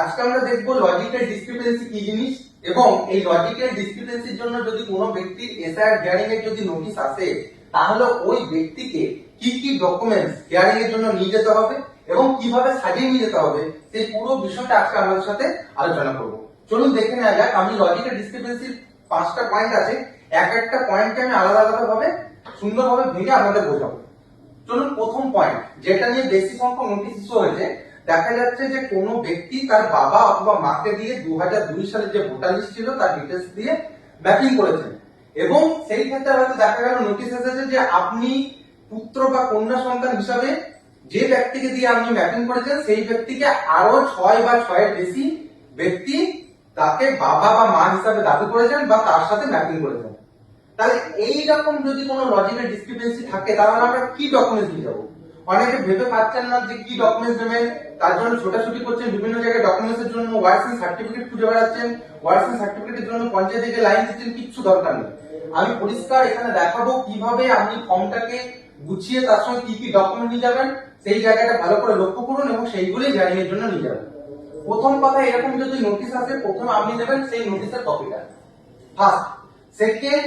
আজকে আমরা দেখব লজিক্যাল ডিসক্রিপেন্সি কি জিনিস? এবং এই লজিক্যাল ডিসক্রিপেন্সির জন্য যদি কোনো ব্যক্তির এসআইআর হিয়ারিং এর যদি নোটিশ আসে, তাহলে ওই ব্যক্তিকে কি কি ডকুমেন্টস হিয়ারিং এর জন্য নিয়ে যেতে হবে এবং কীভাবে সাজিয়ে নিয়ে যেতে হবে, সেই পুরো বিষয়টা আজকে আমাদের সাথে আলোচনা করব। চলুন দেখে নেওয়া যাক, আমি লজিক্যাল ডিসক্রিপেন্সির পাঁচটা পয়েন্ট আছে, এক একটা পয়েন্টকে আমি আলাদা আলাদা ভাবে, সুন্দরভাবে ভেঙে আপনাদের বোঝাবো। চলুন প্রথম পয়েন্ট যেটা নিয়ে বেশি সংখ্যক নোটিশ ইস্যু হয়েছে দেখা যাচ্ছে যে কোনো ব্যক্তি তার বাবা অথবা মাকে দিয়ে দু দুই সালে যে ভোটার লিস্ট ছিল, তার ডিটেলস দিয়ে ম্যাপিং করেছেন। এবং সেই ক্ষেত্রে হয়তো দেখা গেল নোটিশ এসেছে যে আপনি পুত্র বা কন্যা সন্তান হিসাবে যে ব্যক্তিকে দিয়ে আপনি ম্যাপিং করেছেন, সেই ব্যক্তিকে আরও ছয় বা ছয়ের বেশি ব্যক্তি তাকে বাবা বা মা হিসাবে দাবি করেছেন বা তার সাথে ম্যাপিং করেছেন। তাহলে এই রকম যদি কোনো লজিক্যাল ডিসক্রিপেন্সি থাকে, তাহলে আমরা কি ডকুমেন্টস নিয়ে যাব? অনেকে ভেবে পাচ্ছেন না যে কি ডকুমেন্টস নেবেন তার জন্য ছোটাছুটি করছেন, বিভিন্ন জায়গায় ডকুমেন্টস এর জন্য ওয়ার্সেন সার্টিফিকেট খুঁজে বেড়াচ্ছেন ওয়ার্সেন সার্টিফিকেটের জন্য পঞ্চায়েত থেকে লাইন দিচ্ছেন, কিচ্ছু দরকার নেই। আমি পরিষ্কার এখানে দেখাবো কীভাবে আপনি ফর্মটাকে গুছিয়ে তার সঙ্গে কি কি ডকুমেন্ট নিয়ে যাবেন, সেই জায়গাটা ভালো করে লক্ষ্য করুন এবং সেইগুলি জানিয়ে জন্য নিয়ে যাবেন। প্রথম কথা, এরকম যদি নোটিশ আসে, প্রথমে আপনি নেবেন সেই নোটিশের কপিটা ফার্স্ট সেকেন্ড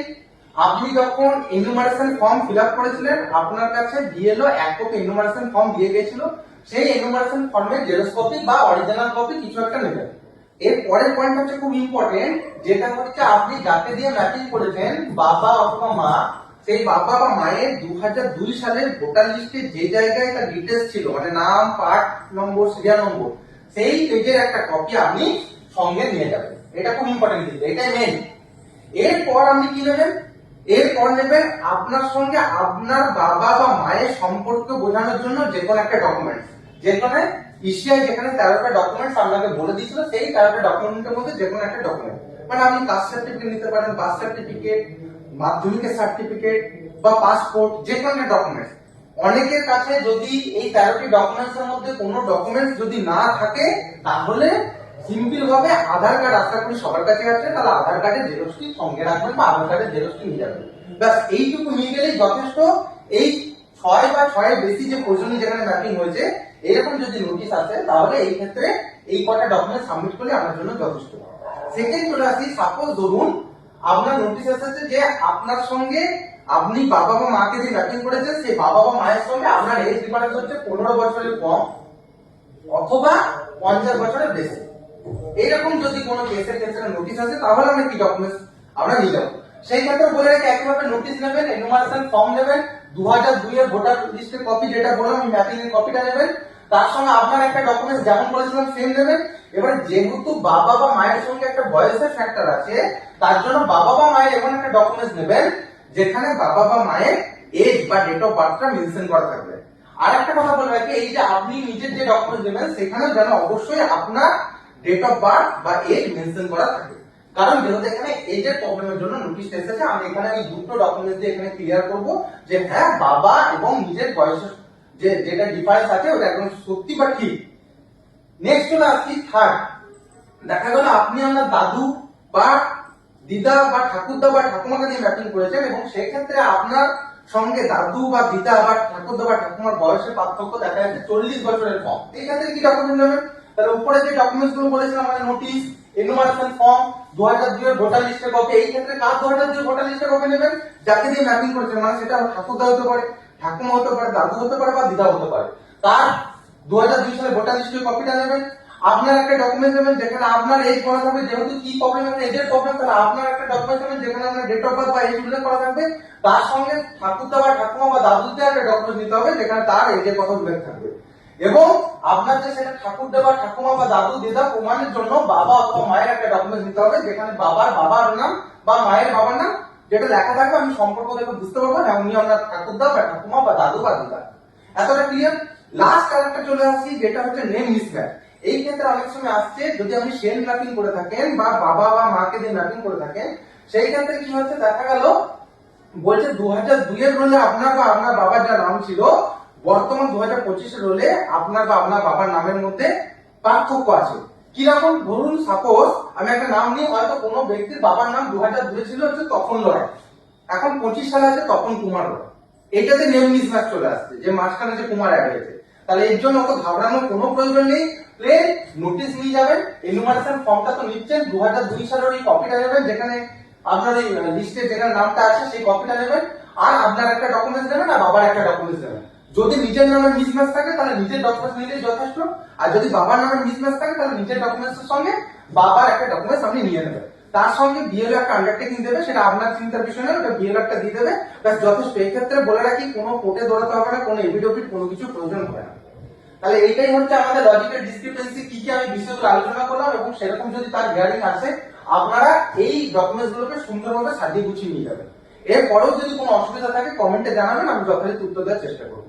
আপনি যখন এনুমারেশন ফর্ম ফিল আপ করেছিলেন, আপনার কাছে বিএলও এক কপি এনুমারেশন ফর্ম দিয়ে গেছিল সেই এনুমারেশন ফর্মের জেরক্স কপি বা অরিজিনাল কপি কিছু একটা নেবেন। এর পরের পয়েন্ট হচ্ছে খুব ইম্পর্টেন্ট যেটা হচ্ছে আপনি যাকে দিয়ে ম্যাপিং করেছেন, বাবা অথবা মা, সেই বাবা বা মায়ের দু হাজার দুই সালের ভোটার লিস্টে যে জায়গায় তার ডিটেলস ছিল মানে নাম, পার্ট নম্বর সিরিয়াল নম্বর, সেই পেজের একটা কপি আপনি সঙ্গে নিয়ে যাবেন। এটা খুব ইম্পর্টেন্ট কিন্তু এটাই মেন এরপর আপনি কি নেবেন? এরপর নেবেন আপনার সঙ্গে আপনার বাবা বা মায়ের সম্পর্ক বোঝানোর জন্য যে কোনো একটা ডকুমেন্টস যেখানে ইসিআই যেখানে তেরোটা ডকুমেন্টস আপনাকে বলে দিয়েছিল, সেই তেরোটা ডকুমেন্টের মধ্যে যে কোনো একটা ডকুমেন্ট মানে আপনি কাস্ট সার্টিফিকেট নিতে পারেন বার্থ সার্টিফিকেট মাধ্যমিকের সার্টিফিকেট বা পাসপোর্ট যে কোনো একটা ডকুমেন্টস অনেকের কাছে যদি এই তেরোটি ডকুমেন্টস এর মধ্যে কোনো ডকুমেন্টস যদি না থাকে, তাহলে সিম্পল ভাবে আধার কার্ড আশা করি সবার কাছে আছে, তাহলে আধার কার্ডের জেরক্সটি সঙ্গে রাখবেন বা আধার কার্ডের জেরক্সটি নিয়ে যাবেন। ব্যাস, এইটুকু নিয়ে গেলেই যথেষ্ট। এই ছয় বা ছয়ের বেশি যে প্রয়োজনীয় যেখানে ম্যাপিং হয়েছে, এরকম যদি নোটিশ আসে, তাহলে এই ক্ষেত্রে এই কটা ডকুমেন্ট সাবমিট করলে আমার জন্য যথেষ্ট। সেকেন্ড চলে আসি সাপোজ ধরুন আপনার নোটিশ এসেছে যে আপনার সঙ্গে আপনি বাবা বা মাকে যে ম্যাপিং করেছেন সেই বাবা বা মায়ের সঙ্গে আপনার এজ ডিফারেন্স হচ্ছে পনেরো বছরের কম অথবা পঞ্চাশ বছরের বেশি। এইরকম যদি কোনো কেসের ক্ষেত্রে নোটিশ আসে, তাহলে আমরা কি ডকুমেন্টস আমরা নিয়ে যাব? সেই ক্ষেত্রে বলে রেখে একইভাবে নোটিশ নেবেন এনুমারেশন ফর্ম নেবেন দু হাজার দুই এর ভোটার লিস্টের কপি যেটা বললাম, ওই ম্যাপিং এর কপিটা নেবেন, তার সঙ্গে আপনার একটা ডকুমেন্টস যেমন বলেছিলাম সেম নেবেন। এবারে যেহেতু বাবা বা মায়ের সঙ্গে একটা বয়সের ফ্যাক্টর আছে, তার জন্য বাবা বা মায়ের এমন একটা ডকুমেন্টস নেবেন, যেখানে বাবা বা মায়ের এজ বা ডেট অফ বার্থটা মেনশন করা থাকবে। আর একটা কথা বলে রাখি, এই যে আপনি নিজের যে ডকুমেন্টস নেবেন সেখানে যেন অবশ্যই আপনার ডেট অফ বার্থ বা এজ মেনশন করা থাকে। কারণ যেহেতু এখানে এজের প্রবলেমের জন্য নোটিশ এসেছে, আমি এখানে এই দুটো ডকুমেন্টস দিয়ে এখানে ক্লিয়ার করব যে হ্যাঁ বাবা এবং নিজের বয়সের যে যেটা ডিফারেন্স আছে, ওটা একদম সত্যি বা ঠিক। নেক্সট চলে আসছি থার্ড দেখা গেল আপনি আপনার দাদু বা দিদা বা ঠাকুরদা বা ঠাকুমাকে দিয়ে ম্যাপিং করেছেন এবং সেক্ষেত্রে আপনার সঙ্গে দাদু বা দিদা বা ঠাকুরদা বা ঠাকুমার বয়সের পার্থক্য দেখা যাচ্ছে চল্লিশ বছরের কম। এই ক্ষেত্রে কি ডকুমেন্ট নেবেন? তাহলে উপরে যে ডকুমেন্টসগুলো বলেছিলাম মানে নোটিশ এনুমারেশন ফর্ম দু হাজার দুই এর ভোটার লিস্টের কপি এই ক্ষেত্রে কার দু হাজার দুই ভোটার লিস্টের কপি নেবেন? যাকে দিয়ে ম্যাপিং করেছেন মানে সেটা ঠাকুরদা হতে পারে, ঠাকুমা হতে পারে, দাদু হতে পারে বা দিদা হতে পারে। তার দু হাজার দুই সালে ভোটার লিস্টের কপিটা নেবেন। আপনার একটা ডকুমেন্ট নেবেন, যেখানে আপনার এজ করা থাকবে, যেহেতু কি প্রবলেম আছে এজের প্রবলেম তাহলে আপনার একটা ডকুমেন্ট নেবেন, যেখানে আপনার ডেট অফ বার্থ বা এজ উল্লেখ করা থাকবে। তার সঙ্গে ঠাকুরদা বা ঠাকুমা বা দাদুদের একটা ডকুমেন্ট নিতে হবে, যেখানে তার এজের কথা উল্লেখ থাকবে। এবং আপনার যে সেটা ঠাকুরদা বা ঠাকুমা বা দাদু, দিদা প্রমাণের জন্য বাবা অথবা মায়ের একটা ডকুমেন্ট দিতে হবে, যেখানে বাবার বাবার নাম বা মায়ের বাবার নাম, যেটা লেখা থাকবে, আমি সম্পর্ক দেখে বুঝতে পারব না, উনি আপনার ঠাকুরদা বা ঠাকুমা বা দাদু বা দিদা। এতটা ক্লিয়ার লাস্ট আরেকটা চলে আসি যেটা হচ্ছে নেম মিসম্যাচ এই ক্ষেত্রে অনেক সময় আসছে, যদি আপনি সেল ম্যাপিং করে থাকেন বা বাবা বা মাকে দিয়ে ম্যাপিং করে থাকেন, সেই ক্ষেত্রে কি হচ্ছে, দেখা গেল, বলছে দু হাজার দুই এর রোলে আপনার বা আপনার বাবার যা নাম ছিল বর্তমান দু হাজার পঁচিশের রোলে আপনার বা আপনার বাবার নামের মধ্যে পার্থক্য আছে। কীরকম? ধরুন সাপোজ আমি একটা নাম নিই হয়তো কোনো ব্যক্তির বাবার নাম দু হাজার দুই ছিল হচ্ছে তখন লড়াই। এখন পঁচিশ সালে আছে, তখন কুমার লড়াই। এটাতে নেম মিসম্যাচ চলে আসছে, যে মাঝখানে যে কুমার অ্যাড হয়েছে। তাহলে এর জন্য অত ঘাবড়ানোর কোনো প্রয়োজন নেই। প্লেন নোটিশ নিয়ে যাবেন এনুমারেশন ফর্মটা তো নিচ্ছেন, দু হাজার দুই সালের ওই কপিটা নেবেন, যেখানে আপনার ওই লিস্টে যেখানে নামটা আছে, সেই কপিটা নেবেন। আর আপনার একটা ডকুমেন্টস দেবেন আর বাবার একটা ডকুমেন্টস দেবেন যদি নিজের নামে মিসম্যাচ থাকে, তাহলে নিজের ডকুমেন্টস নিলেই যথেষ্ট। আর যদি বাবার নামে মিসম্যাচ থাকে, তাহলে নিজের ডকুমেন্টস এর সঙ্গে বাবার একটা ডকুমেন্টস আপনি নিয়ে নেবেন। তার সঙ্গে বিএলও একটা আন্ডারটেকিং দেবে, সেটা আপনার চিন্তার বিষয় নয় ওটা বিএলও একটা দিয়ে দেবে। ব্যাস, যথেষ্ট। এই ক্ষেত্রে বলে রাখি, কোনো কোর্টে দৌড়াতে হবে না, কোনো এভিডেভিট কোনো কিছু প্রয়োজন হবে না। তাহলে এইটাই হচ্ছে আমাদের লজিক্যাল ডিসক্রিপেন্সি কি কি আমি বিষয়গুলো আলোচনা করলাম, এবং সেরকম যদি তার হিয়ারিং আসে, আপনারা এই ডকুমেন্টস গুলোকে সুন্দরভাবে সাজিয়ে গুছিয়ে নিয়ে যাবেন। এরপরেও যদি কোনো অসুবিধা থাকে কমেন্টে জানাবেন, আমি যথাযথ উত্তর দেওয়ার চেষ্টা করব।